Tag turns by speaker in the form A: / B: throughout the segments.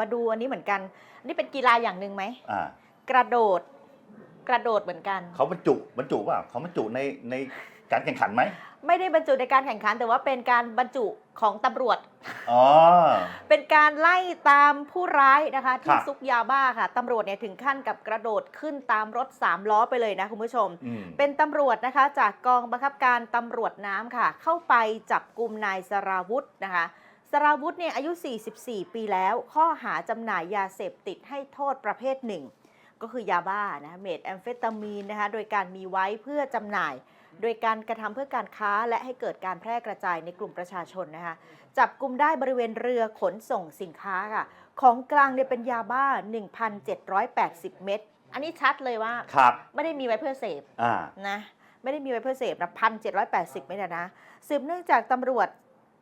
A: มาดูอันนี้เหมือนกัน นี่เป็นกีฬาอย่างหนึ่งไหม
B: อ่า
A: กระโดด กระโดดเหมือนกัน
B: เขาบรรจุบรรจุเปล่าเขาบรรจุในในการแข่งขันไหม
A: ไม่ได้บรรจุในการแข่งขัน แต่ว่าเป็นการบรรจุของตำรวจ
B: อ๋อ
A: เป็นการไล่ตามผู้ร้ายนะคะ
B: ค
A: ที่
B: รับ
A: ซุกยาบ้าค่ะตำรวจเนี่ยถึงขั้นกับกระโดดขึ้นตามรถสามล้อไปเลยนะคุณผู้ชม
B: อืม
A: เป็นตำรวจนะคะ จากกองบังคับการตำรวจน้ำค่ะ เข้าไปจับกลุ่มนายสราวุธนะคะส ราวุธเนี่ยอายุ 44 ปีแล้ว ข้อหาจำหน่ายยาเสพติดให้โทษประเภทหนึ่ง ก็คือยาบ้านะเมทแอมเฟตามีนนะคะโดยการมีไว้เพื่อจำหน่าย โดยการกระทำเพื่อการค้าและให้เกิดการแพร่กระจายในกลุ่มประชาชนนะคะจับกลุ่มได้บริเวณเรือขนส่งสินค้าค่ะของกลางเนี่ยเป็นยาบ้า 1,780 เม็ดอันนี้ชัดเลยว่า
B: ครับ
A: ไม่ได้มีไว้เพื่อเสพ
B: อ่า
A: นะไม่ได้มีไว้เพื่อเสพนะพันเจ็ดร้อยแปดสิบไม่ได้นะสืบเนื่องจากตำรวจ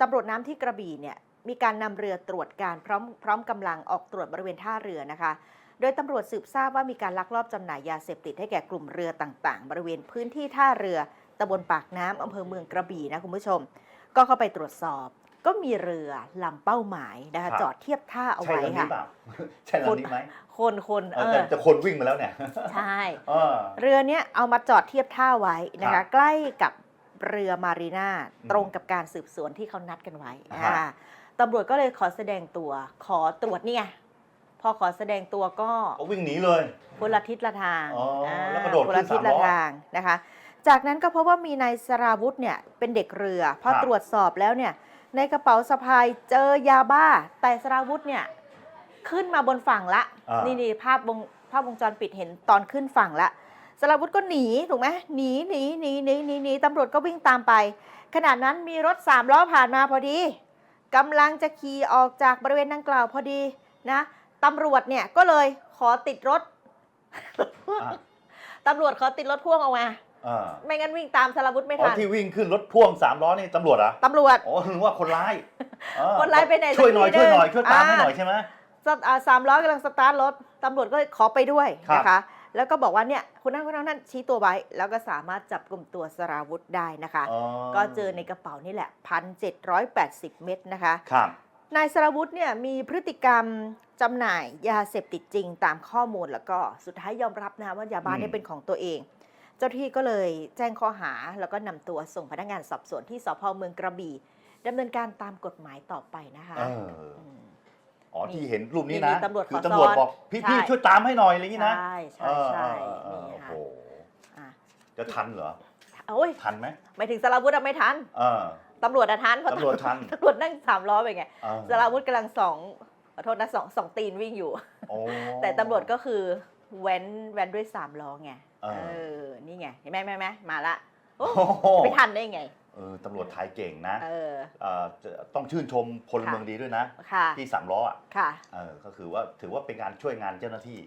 A: ตำรวจน้ำที่กระบี่เนี่ยมีการนำเรือตรวจการพร้อมพร้อมกำลังออกตรวจบริเวณท่าเรือนะคะ โดยตำรวจสืบทราบว่ามีการลักลอบจำหน่ายยาเสพติดให้แก่กลุ่มเรือต่างๆ บริเวณพื้นที่ท่าเรือตำบลปากน้ำอำเภอเมืองกระบี่นะคุณผู้ชม ก็เข้าไปตรวจสอบ ก็มีเรือลำเป้าหมายนะคะ
B: ครับ
A: จอดเทียบท่าเอา
B: ใช่
A: ไว้
B: ลำนี้
A: ค่ะ
B: เปล่าใช่ลำนี้ไหม
A: คนคน
B: เอ
A: เอ
B: อแต่
A: อ
B: แต่คนวิ่งมาแล้วเนี่ย
A: ใช่
B: เออ
A: เรือเนี้ยเอามาจอดเทียบท่าไว้นะ
B: ครั
A: คะ
B: บ
A: ใกล้กับ เรือมารีนา
B: อืม
A: ตรงกับการสืบสวนที่เขานัดกันไว้
B: อ่าฮะ
A: อ่าตำรวจก็เลยขอแสดงตัว ขอตรวจเนี่ยพอขอแสดงตัวก็
B: เขาวิ่งหนีเลย
A: คนละทิศละทาง
B: อ๋ออาแล้วกระโดด
A: คนละ
B: ขึ้
A: ทิ
B: น
A: ศ
B: สามล้
A: ละ
B: อ
A: ทางนะคะ จากนั้นก็พบว่ามีนายสราวุธเนี่ยเป็นเด็กเรือพอ
B: ครับ
A: ตรวจสอบแล้วเนี่ยในกระเป๋าสะพายเจอยาบ้า แต่สราวุธเนี่ยขึ้นมาบนฝั่งละ
B: อ่า
A: นี่นี่ภาพวงภาพวงจรปิดเห็นตอนขึ้นฝั่งละ สราวุธก็หนีถูกไหมหนีหนีหนีหนีหนีหนีตำรวจก็วิ่งตามไป ขณะนั้นมีรถสามล้อผ่านมาพอดีกำลังจะขี่ออกจากบริเวณดังกล่าวพอดีนะตำรวจเนี่ยก็เลยขอติดรถ
B: อะ
A: ตำรวจขอติดรถพ่วงออกมา
B: อ่า
A: ไม่งั้นวิ่งตามสารวุธไม่
B: อ๋อ
A: ทัน
B: ที่วิ่งขึ้นรถพ่วงสามล้อนี่ตำรวจเหรอะ
A: ตำรวจ
B: อ๋อนึกว่าคนร้ายเออ
A: คนร้ายไปไหน
B: ช่วยหน่อย
A: สักที
B: ช่วยหน่อย
A: หนึ่ง
B: ช่วยตามให้
A: อ่า
B: หน่อยใช่ไหม
A: สตอ่าสามล้อกำลังสตาร์ทรถตำรวจก็เลยขอไปด้วย
B: ครับ
A: นะคะ แล้วก็บอกว่าเนี่ยคุณนั่นคุณนั่นนั่นชี้ตัวไว้ แล้วก็สามารถจับกลุ่มตัวสราวุธได้นะคะ
B: อ๋อ
A: ก็เจอในกระเป๋านี่แหละพันเจ็ดร้อยแปดสิบเม็ดนะคะ
B: ครับ
A: นายสราวุธเนี่ยมีพฤติกรรมจำหน่ายยาเสพติดจริงตามข้อมูลแล้วก็สุดท้ายยอมรับนะคะว่ายาบ้า
B: อืม
A: เนี่ยเป็นของตัวเอง เจ้าหน้าที่ก็เลยแจ้งข้อหาแล้วก็นำตัวส่งพนักงานสอบสวนที่สพเมืองกระบี่ดำเนินการตามกฎหมายต่อไปนะคะ
B: เออ
A: ม
B: อ๋อ
A: นี่
B: ที่เห็นรูปนี้
A: นี่
B: นะ
A: ตำรวจ
B: คือ
A: ขอ
B: ตำรวจ
A: ซ้อน
B: บอก
A: ใช่
B: พี่ๆช่วยตามให้หน่อยอะไรอย่างนี้นะ
A: ใช่ใช่ใช่
B: เออเออเออ
A: นี่
B: โอ้
A: ค่ะ
B: โห
A: อะ
B: จะทันเหรอ
A: โอ้ย
B: ทันไหม
A: ไม่ถึงสราวุธอะไม่ทัน
B: เออ
A: ตำรวจอะทันเพราะ
B: ตำรวจทัน
A: ตำรวจนั่งสามล้อไปไง
B: เออ
A: สราวุธกำลังสองขอโทษนะสองสองตีนวิ่งอยู่
B: โอ้
A: แต่ตำรวจก็คือแว้นแว้นด้วยสามล้อไง
B: เออ
A: เออนี่ไงเห็นไหมไหมไหมมาละโอ้
B: โอ้โห
A: ไม่ทันได้ไง
B: เออตำรวจไทยเก่งนะ
A: เออ
B: เอ่อจะต้องชื่นชมพลเมืองดีด้วยนะ
A: ค่ะ
B: ที่สามล้ออะ
A: ค่ะ
B: เออก็คือว่าถือว่าเป็นการช่วยงานเจ้าหน้าที่